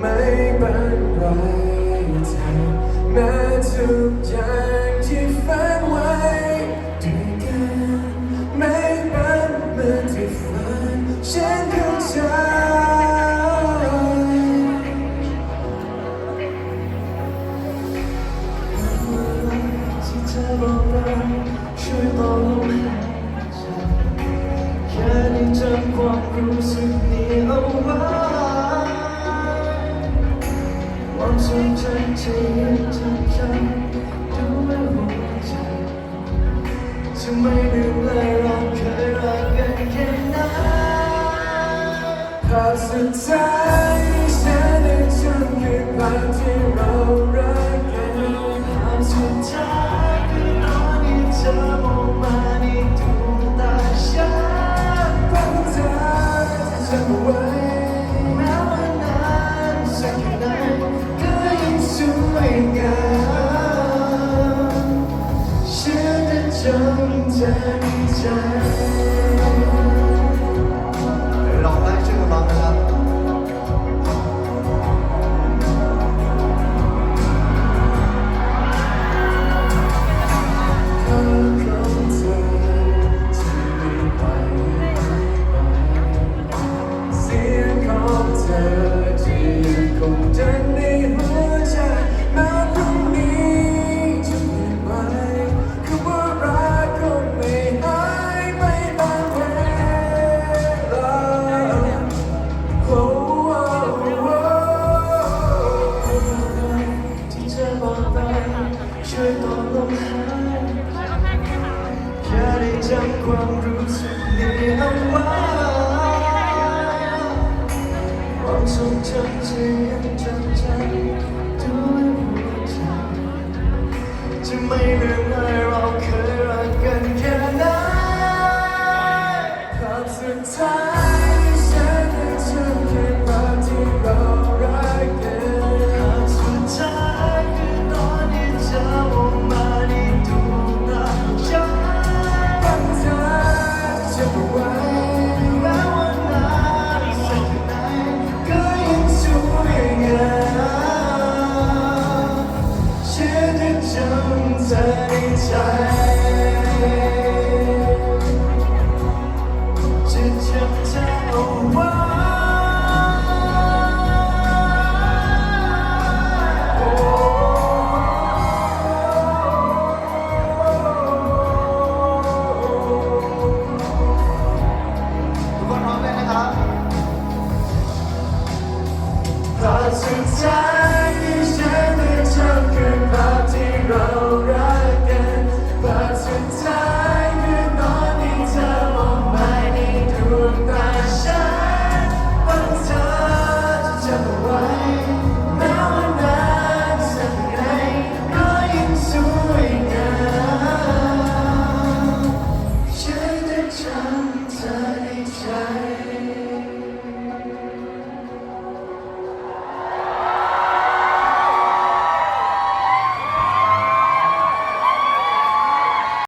ไม่เป็นไรเธอแม้ทุกอย่างที่ฝันไว้ด้วยกันไม่เป็นเหมือนที่ฝันฉันเข้าใจที่เธอบอกไปช่วยบอกลงแค่ได้จำความรู้สึกนี้เอาไว้ จำที่ยังจำฉันด้วยหัวใจจะไม่ลืมเลยเราเคยรักกันแค่ไหนภาพสุดท้ายที่ฉันได้จำคือภาพที่เรารัก วยงามฉั ความรู้สึกนี้เอาไว้ความทรงจำที่ยังจำใจด้วยหัวใจจะไม่ลืม ทุกคนพร้อมกันครับ Cause it's time